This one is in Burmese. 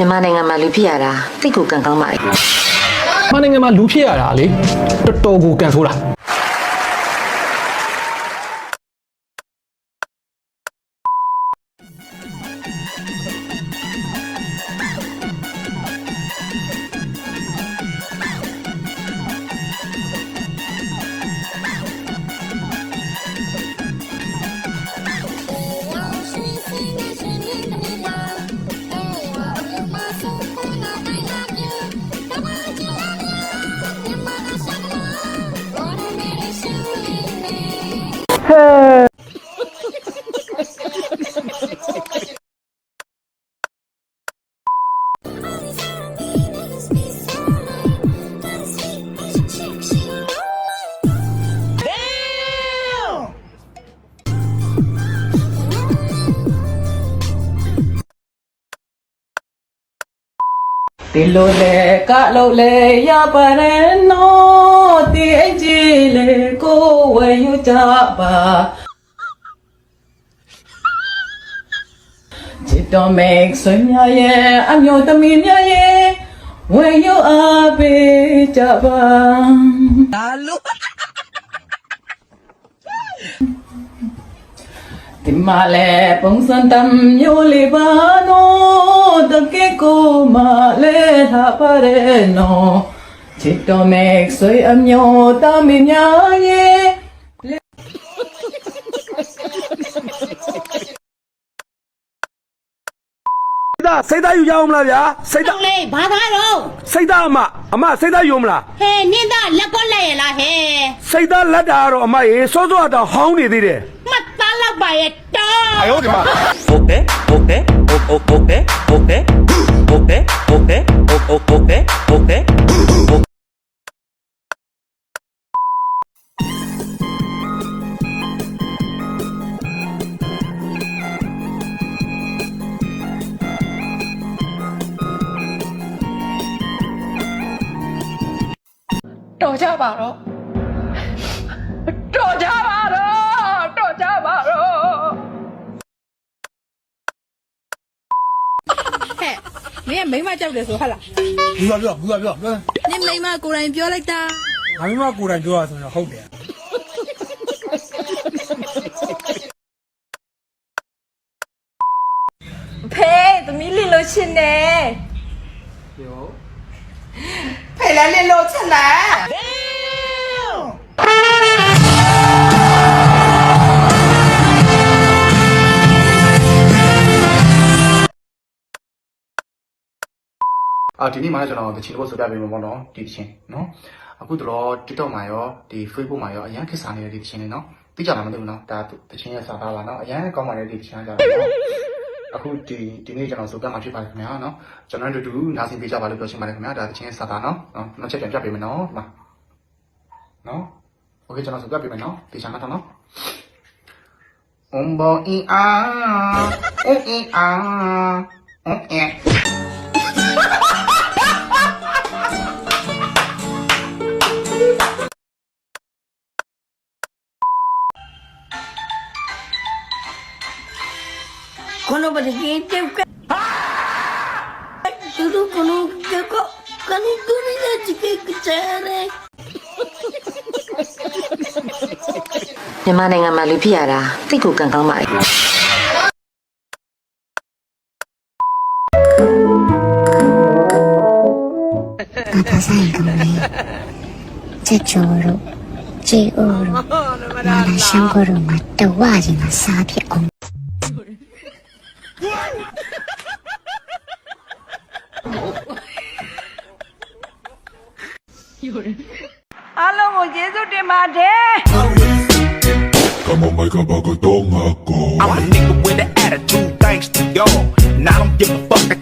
မြန်မာနိုင်ငံမှာလူဖြစ်ရတာတိတ်ကိုကံကောင်းပါလေမနိုင်ငံမှာလူဖြစ်ရတာလေတော်တော်ကိုကန်ဆိုးတာ ဒီလိုလေကလို့လေရပါရဲ့နော်ဒီအကြီးလေကိုဝယ်ယူကြပါချစ်တော်မိတ်ဆွေများရဲ့အမျိုးသမီးများရဲ့ဝယ်ယူအားပေးကြပါဒါလို့ ဒီမှာလေပုံစံတမျိုးလေးပါနော်တကယ်ကိုမလဲထားပါရဲ့နော်ချစ်တော်မိတ်ဆွေအမျိုးသမီးများရဲ့စိတ်သားစိတ်သားယူကြအောင်မလားဗျာစိတ်သားလေဘာသာတော့စိတ်သားအမအမစိတ်သားယူမလားဟဲ့နင်းသားလက်ကောလက်ရလားဟဲ့စိတ်သားလက်တာကတော့အမရေစောစောတော့ဟောင်းနေသေးတယ် 买一刀。哎呦我的妈！OK OK OK OK OK OK OK OK OK OK OK OK。赵家宝，赵家。 မင်းကမိန်းမကြောက်တယ်ဆိုဟုတ်လားဘူးပြောပြောဘူးပြောပြောနင်မိန်းမကိုယ်တိုင်ပြောလိုက်တာငါမင်းမကိုယ်တိုင်ပြောရဆိုရင်ဟုတ်တယ်ဖေးသမီးလီလို့ရှင်းတယ်ဖေးလည်းလေးလို့ချင်တယ် အာဒီနေ့မှလည်းကျွန်တော်တချင်တစ်ပုတ်ဆိုပြပေးမှာပေါ့နော်ဒီတချင်နော်အခုတော့ TikTok မှာရောဒီ Facebook မှာရောအရန်ခက်စားနေတဲ့ဒီတချင်လေးနော်သိကြလားမသိဘူးနော်ဒါတချင်ရဲ့စာသားပါနော်အရန်ကောင်းပါတယ်ဒီတချင်ကကြတော့အခုဒီဒီနေ့ကျွန်တော်ဆိုပြမှာဖြစ်ပါတယ်ခင်ဗျာနော်ကျွန်တော်တို့တူနားဆင်ပေးကြပါလို့ပြောချင်ပါတယ်ခင်ဗျာဒါတချင်ရဲ့စာသားနော်နော်နောက်ချက်ပြန်ပြပေးမယ်နော်ဒီမှာနော်โอเคကျွန်တော်ဆိုပြပေးမယ်နော်ဒီချင်ကတော့နော် Un bo i a un i a un e Quando perché te Dulu kono keko kani duri na chike kchare မြန်မာနိုင်ငံမှာလူဖြစ်ရတာတိတ်ကိုကံကောင်းပါလေဘာသာဆိုင်ကမလေးချက်ချိုးတို့ကျေအိုးတို့မလာရှန်ကိုတို့မှာတဝရင်မှာစားဖြစ်အောင် Alo ngồi dễ rút đi mà thế Come on, make a bugger, don't. I'm a nigga with an attitude, thanks to y'all. Now I don't give a fuck,